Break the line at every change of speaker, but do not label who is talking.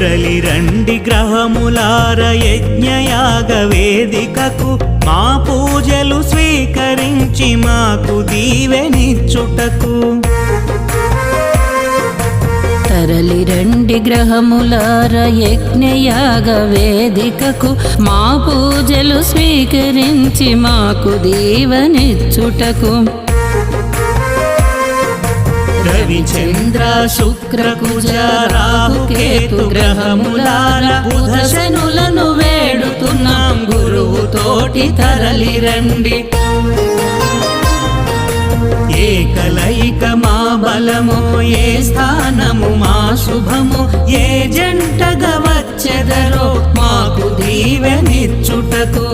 రండి గ్రహములార యజ్ఞయాగ వేదికకు మా పూజలు స్వీకరించి మాకు దీవెనిచ్చుటకు.
తరలి రండి గ్రహములార యజ్ఞయాగ వేదికకు మా పూజలు స్వీకరించి మాకు దీవనిచ్చుటకు.
రవిచంద్ర శుక్ర కుజ రాహు కేతు గ్రహములార బుధ శనులను వేడుతున్నాం. గురువు తోటి తరలి రండి. ఏకలైక మా బలము ఏ స్థానము మా శుభము ఏ జంటగా వచ్చెదరో మాకు దీవెనిచ్చుటకు.